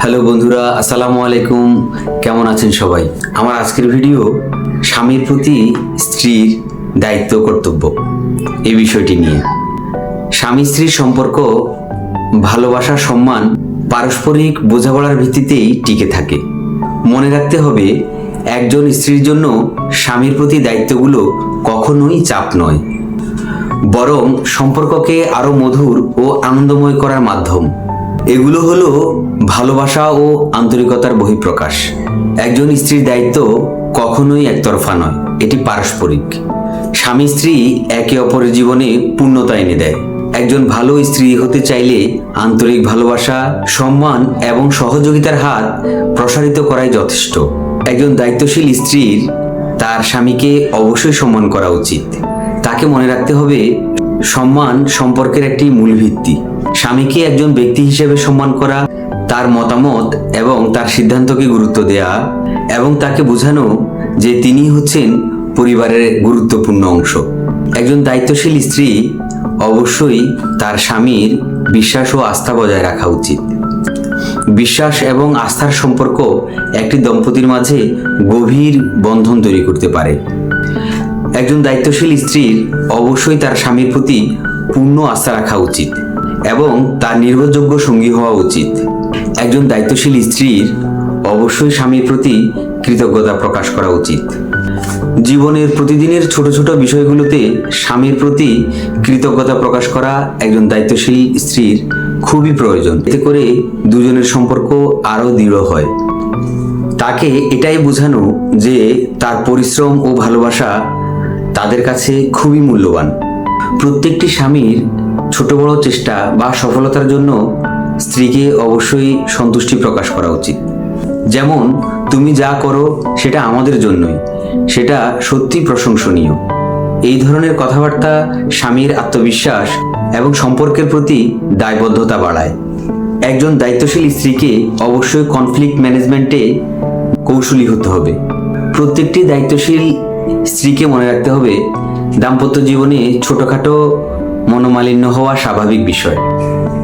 Hello বন্ধুরা, আসসালামু আলাইকুম। কেমন আছেন সবাই? আমার আজকের ভিডিও স্বামীর প্রতি স্ত্রীর দায়িত্ব, কর্তব্য এই বিষয়টি নিয়ে। স্বামী স্ত্রীর সম্পর্ক, ভালোবাসা, সম্মান পারস্পরিক বোঝাপড়ার ভিত্তিতেই টিকে থাকে। মনে রাখতে হবে, একজন স্ত্রীর জন্য স্বামীর প্রতি দায়িত্বগুলো কখনোই চাপ নয়। বরং সম্পর্ককে আরও মধুর ও আনন্দময় করার মাধ্যম। এগুলো হলো ভালোবাসা ও আন্তরিকতার বহিঃপ্রকাশ। একজন স্ত্রীর দায়িত্ব কখনোই একতরফা নয়, এটি পারস্পরিক। স্বামী স্ত্রী একে অপরের জীবনে পূর্ণতা এনে দেয়। একজন ভালো স্ত্রী হতে চাইলে আন্তরিক ভালোবাসা, সম্মান এবং সহযোগিতার হাত প্রসারিত করাই যথেষ্ট। একজন দায়িত্বশীল স্ত্রীর তার স্বামীকে অবশ্যই সম্মান করা উচিত। তাকে মনে রাখতে হবে, সম্মান সম্পর্কের একটি মূল ভিত্তি স্বামীকে একজন ব্যক্তি হিসেবে সম্মান করা, তার মতামত এবং তার সিদ্ধান্তকে গুরুত্ব দেয়া এবং তাকে বোঝানো যে তিনি হচ্ছেন পরিবারের গুরুত্বপূর্ণ অংশ। একজন দায়িত্বশীল স্ত্রী অবশ্যই তার স্বামীর বিশ্বাস ও আস্থা বজায় রাখা উচিত। বিশ্বাস এবং আস্থার সম্পর্ক একটি দম্পতির মাঝে গভীর বন্ধন তৈরি করতে পারে। একজন দায়িত্বশীল স্ত্রীর অবশ্যই তার স্বামীর প্রতি পূর্ণ আস্থা রাখা উচিত। এবং তার নির্ভরযোগ্য সঙ্গী হওয়া উচিত। একজন দায়িত্বশীল স্ত্রীর অবশ্যই স্বামীর প্রতি কৃতজ্ঞতা প্রকাশ করা উচিত। জীবনের প্রতিদিনের ছোট ছোট বিষয়গুলোতে স্বামীর প্রতি কৃতজ্ঞতা প্রকাশ করা একজন দায়িত্বশীল স্ত্রীর খুবই প্রয়োজন। এতে করে দুজনের সম্পর্ক আরও দৃঢ় হয়। তাকে এটাই বোঝানো যে তার পরিশ্রম ও ভালোবাসা তাদের কাছে খুবই মূল্যবান। প্রত্যেকটি স্বামীর ছোট বড় চেষ্টা বা সফলতার জন্য স্ত্রীকে অবশ্যই সন্তুষ্টি প্রকাশ করা উচিত। যেমন, তুমি যা করো সেটা আমাদের জন্যই, সেটা সত্যি প্রশংসনীয়। এই ধরনের কথাবার্তা স্বামীর আত্মবিশ্বাস এবং সম্পর্কের প্রতি দায়বদ্ধতা বাড়ায়। একজন দায়িত্বশীল স্ত্রীকে অবশ্যই কনফ্লিক্ট ম্যানেজমেন্টে কৌশলী হতে হবে। প্রত্যেকটি দায়িত্বশীল স্ত্রীকে মনে রাখতে হবে, দাম্পত্য জীবনে ছোটখাটো মনোমালিন্য হওয়া স্বাভাবিক বিষয়।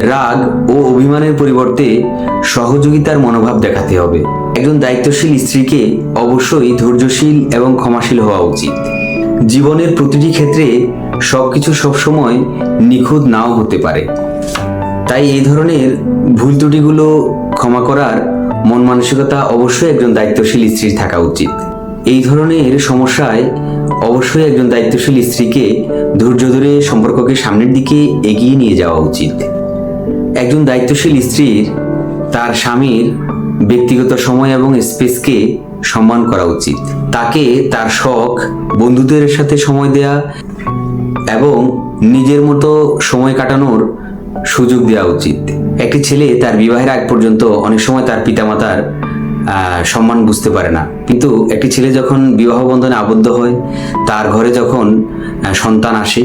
রাগ ও অভিমানের পরিবর্তে সহযোগিতার মনোভাব দেখাতে হবে। একজন দায়িত্বশীল স্ত্রীকে অবশ্যই ধৈর্যশীল এবং ক্ষমাশীল হওয়া উচিত। জীবনের প্রতিটি ক্ষেত্রে সবকিছু সবসময় নিখুঁত নাও হতে পারে। তাই এই ধরনের ভুল ত্রুটিগুলো ক্ষমা করার মন মানসিকতা অবশ্যই একজন দায়িত্বশীল স্ত্রীর থাকা উচিত। এই ধরনের সমস্যায় অবশ্যই একজন দায়িত্বশীল স্ত্রীকে ধৈর্য ধরে সম্পর্ককে সামনের দিকে এগিয়ে নিয়ে যাওয়া উচিত। একজন দায়িত্বশীল স্ত্রীর তার স্বামীর ব্যক্তিগত সময় এবং স্পেসকে সম্মান করা উচিত। তাকে তার শখ, বন্ধুদের সাথে সময় দেয়া এবং নিজের মতো সময় কাটানোর সুযোগ দেওয়া উচিত। একটি ছেলে তার বিবাহের আগ পর্যন্ত অনেক সময় তার পিতামাতার সম্মান বুঝতে পারে না। কিন্তু একটি ছেলে যখন বিবাহ বন্ধনে আবদ্ধ হয়, তার ঘরে যখন সন্তান আসে,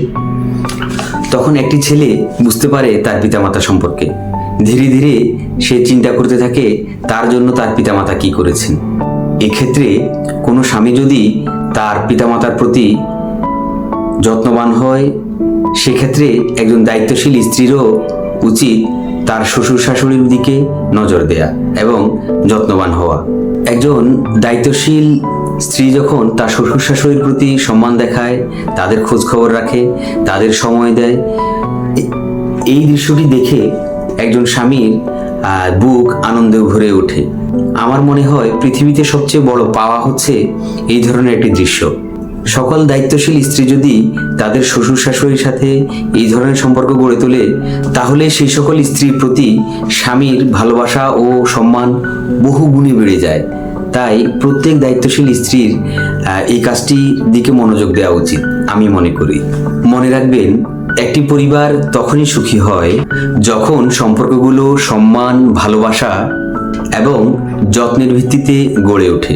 তখন একটি ছেলে বুঝতে পারে তার পিতামাতা সম্পর্কে। ধীরে ধীরে সে চিন্তা করতে থাকে, তার জন্য তার পিতামাতা কি করেছেন? এক্ষেত্রে কোনো স্বামী যদি তার পিতামাতার প্রতি যত্নবান হয়, সেক্ষেত্রে একজন দায়িত্বশীল স্ত্রীরও উচিত তার শ্বশুর শাশুড়ির দিকে নজর দেয়া এবং যত্নবান হওয়া। একজন দায়িত্বশীল স্ত্রী যখন তার শ্বশুর শাশুড়ির প্রতি সম্মান দেখায়, তাদের খোঁজ খবর রাখে, তাদের সময় দেয়, এই দৃশ্যটি দেখে একজন স্বামীর বুক আনন্দে ভরে ওঠে। আমার মনে হয় পৃথিবীতে সবচেয়ে বড় পাওয়া হচ্ছে এই ধরনের একটি দৃশ্য। সকল দায়িত্বশীল স্ত্রী যদি তাদের শ্বশুর শাশুড়ির সাথে এই ধরনের সম্পর্ক গড়ে তোলে, তাহলে সেই সকল স্ত্রীর প্রতি স্বামীর ভালোবাসা ও সম্মান বহু গুণে বেড়ে যায়। তাই প্রত্যেক দায়িত্বশীল স্ত্রীর এই কাজটির দিকে মনোযোগ দেওয়া উচিত, আমি মনে করি। মনে রাখবেন, একটি পরিবার তখনই সুখী হয় যখন সম্পর্কগুলো সম্মান, ভালোবাসা এবং যত্নের ভিত্তিতে গড়ে ওঠে।